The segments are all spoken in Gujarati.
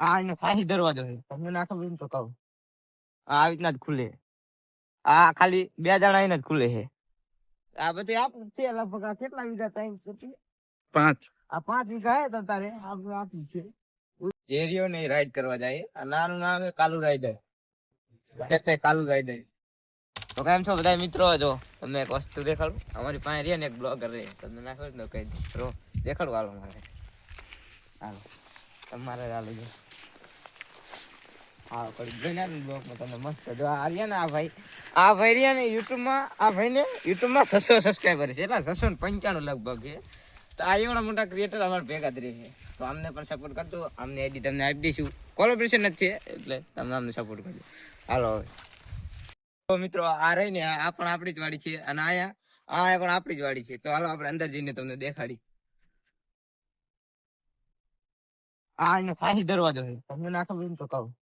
આ એનો ફાંસી દરવાજો છે. તમને ના ખબર તો કહું. આ આવી રીતના જ ખુલે. આ ખાલી બે જણા એને જ ખુલે છે. આ બધું આપણું છે લગભગ આ કેટલા વીઘા ટાઈમ છે પાંચ. આ પાંચ વીઘા હે તારે આપણું આપ્યું છે. જેરીઓ ને રાઈડ કરવા જાય. આ નાનું નામ કાલુ રાઈડર તે કાલુ રાઈડર તો કેમ છો બધા મિત્રો? જો તમને એક વસ્તુ દેખાડું. અમારી પાસે રહે ને એક બ્લોગર રહે. તમને ના ખબર ને તો કહી દેખાડું હાલો મારે. હાલો. તમારે હાલો જો તમને મસ્ત. જો આ રહ્યા ને આ ભાઈ આ ભાઈ રહ્યા ને યુટ્યુબમાં, આ ભાઈને છે. એટલા છસો ને પંચાણું લગભગ આ એવડા મોટા ક્રિએટર અમારા ભેગા જ તમને આપી દઈશું. કોલોબ્રેશન જ એટલે તમને અમને સપોર્ટ કરજો. હાલો તો મિત્રો, આ રહી ને, આ પણ આપણી જ વાડી છે અને આયા આ પણ આપણી જ વાડી છે. તો હાલો આપણે અંદર જઈને તમને દેખાડી. આ એનો ફાંસી દરવાજો છે. તમને ના ખબર તો કહું. આ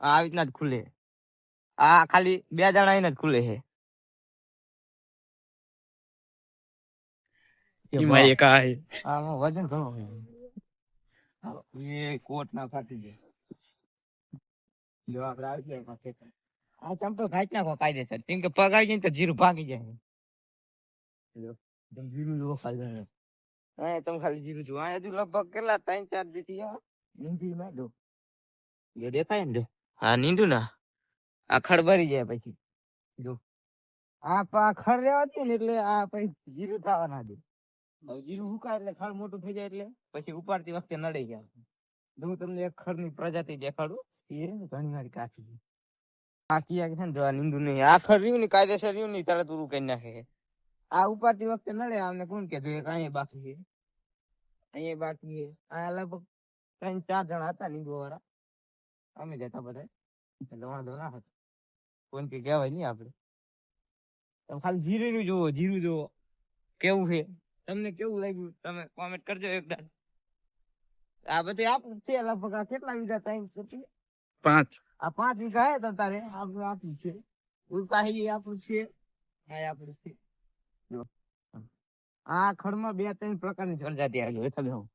આવી રીતના જ ખુલે. આ ખાલી બે જણા એને જ ખુલે છે. એમાં એક આમાં વજન ઘણો એ કોટ ના ફાટી જાય જો આપણે આવી ગયા આ ચંપલ ખાઈ નાખો કાયદેસર કેમ કે પગ આવી જાય ને તો જીરું ભાગી જાય. જીરું ખાલી. હા તમે ખાલી જીરું આ હજુ લગભગ કેટલા? ત્રણ ચાર દીથી આ નીંદી ના દો દેખાય ને હા નીંદુ ના? આ ખડ ભરી જાય પછી. જો. આ પા ખડ રહેવા દે ને એટલે આ પછી જીરું થવા ના દે જીરું હુકાય એટલે ખડ મોટું થઈ જાય એટલે પછી ઉપાડતી વખતે નડે જાય. હું તમને એક ખડની પ્રજાતિ દેખાડું. એ ઘણી વાર કાચી. આ કિયા છે ને જો નીંદુ નહીં. આ ખડ રહ્યું ને કાયદેસર રહ્યું ને તરત ઉરું કરી નાખે આ ઉપાડતી વખતે નડે આમને કોણ કે અહીંયા બાકી છે. અહીંયા બાકી છે. આ લગભગ ત્રણ ચાર જણા હતા નીંદવા વાળા અમે જતા બધા એટલે વાંધો ના હતો કોણ કે કહેવાય નહીં આપણે તમે ખાલી જીરું નું જોવો જીરું જોવો કેવું છે? તમને કેવું લાગ્યું? તમે કોમેન્ટ કરજો એકદમ આ બધું આપણું છે લગભગ આ કેટલા વીઘા ટાઈમ છે પાંચ. આ પાંચ વીઘા હે તારે? આપણું આપણું છે. ઉલ્કા હે આપણું છે. આ ય આપણું છે. આ ખડમાં બે ત્રણ પ્રકારની જળજાતિ આવી તમે હું.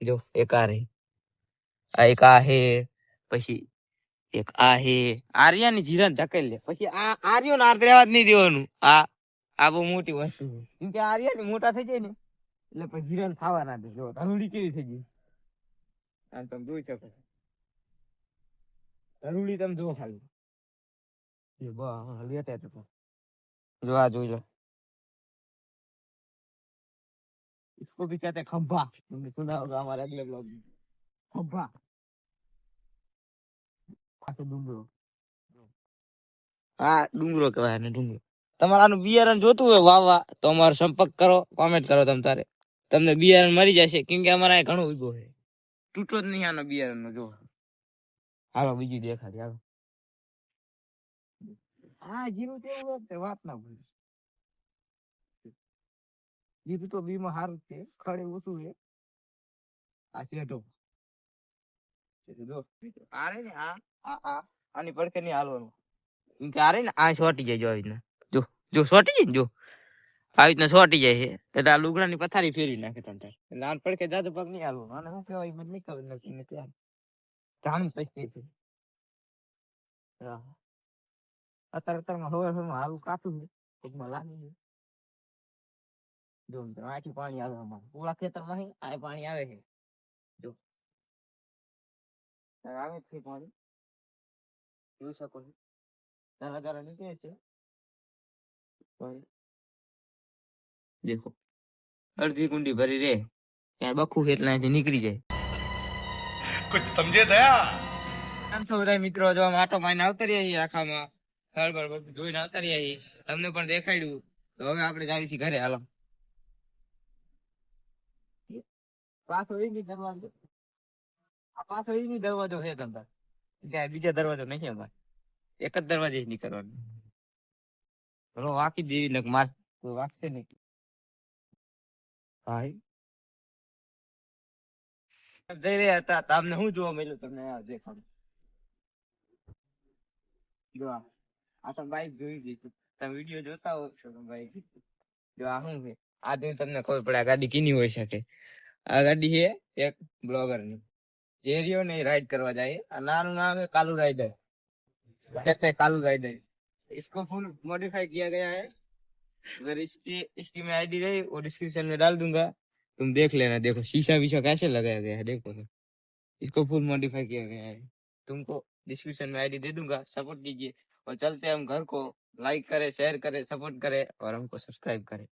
જો એક આ રહી. આ એક આ હે. પછી એક આ હે આર્યાની જીરાને ધકેલ લે પછી આ આર્યો ને આર રહેવા જ નહીં દેવાનું આ આ બહુ મોટી વસ્તુ છે કેમ કે આર્યાની મોટા થઈ જાય ને એટલે પછી જીરાને ખાવા ના દે જો ધનુડી કેવી થઈ ગઈ આમ તમે જોઈ શકો છો. ધનુડી તમે જુઓ ખાલી એ બા લેતા તો જો આ જોઈ લો इसको भी कहते हैं खंभा तुमने सुना होगा हमारे अगले ब्लॉग में खंभा ખાટો ડુંગરો હા ડુંગરો કહેવાય ને ડુંગરો તમારાનું બિયારણ જોતું હોય વાવવા તો અમારો સંપર્ક કરો કોમેન્ટ કરો તમ તારે. તમને બિયારણ મળી જશે કેમ કે અમારા ઘણું ઉગો છે. તૂટો જ નહીં આનો બિયારણ નો જો. હાલો બીજું દેખાડી હાલો. હા જીરું તે વાત ના ભૂલ જીરું તો બીમાં સારું છે ખડે ઓછું છે. આ શેઠો જો આ ને આ આની નહીં હાલવાનું. ને જાય જો આવી રીતના. જો જો સોટી જાય ને જો. આવી રીતના સોટી જાય છે. એટલે આ લુગડાની પથારી ફેરવી નાખે તને તાર. એટલે આને પડખે જાજો પગ નહીં હાલવાનું. આને શું કહેવાય? મને નહીં ખબર નથી ને ત્યાં જાણી પછી હા. અત્યારે અત્યારમાં હવે હવે હાલું છે પગમાં લાગી છે જો મિત્રો આથી પાણી આવે અમારે. પૂરા ખેતરમાં આ પાણી આવે છે. જો. આવે છે પણ જોઈ શકો છો. તારા તારા નીકળે છે. દેખો અડધી કુંડી ભરી રે ત્યાં બખું એટલાથી નીકળી જાય. કુછ સમજે દયા? આમ તો બધા મિત્રો જો માટો માઈને આવતા રહ્યા છીએ આખામાં હળબળ બધું જોઈને આવતા રહ્યા છીએ. તમને પણ દેખાડ્યું. તો હવે આપણે જાવી છીએ ઘરે હાલો. પાછો એ નહીં કરવાનું પાછો એ દરવાજો છે તંતર ત્યાં બીજા દરવાજો નહીં અમારે. એક જ દરવાજે નીકળવાનું. ચલો, વાકી દેવી ને માર. વાગશે નહીં. ભાઈ. જઈ રહ્યા હતા. તમને શું જોવા મળ્યું તમને આ દેખાડું જો આ. તો બાઈક જોઈ દીધું તમે વીડિયો જોતા હો છો બાઈક જો આ શું છે? આ જોઈ તમને ખબર પડે આ ગાડી કીની હોઈ શકે આ ગાડી છે એક બ્લોગરની જે રહ્યો ને राइड करवा जाए और नाम नाम है कालू राइडर कहते हैं कालू राइडर इसको फुल मॉडिफाई किया गया है अगर इसकी इसकी मैं आईडी रही और डिस्क्रिप्शन में डाल दूंगा तुम देख लेना देखो शीशा वीशा कैसे लगाया गया है देखो तो। इसको फुल मॉडिफाई किया गया है तुमको डिस्क्रिप्शन में आईडी दे दूंगा सपोर्ट कीजिए और चलते हैं हम घर को लाइक करें शेयर करें सपोर्ट करें और हमको सब्सक्राइब करें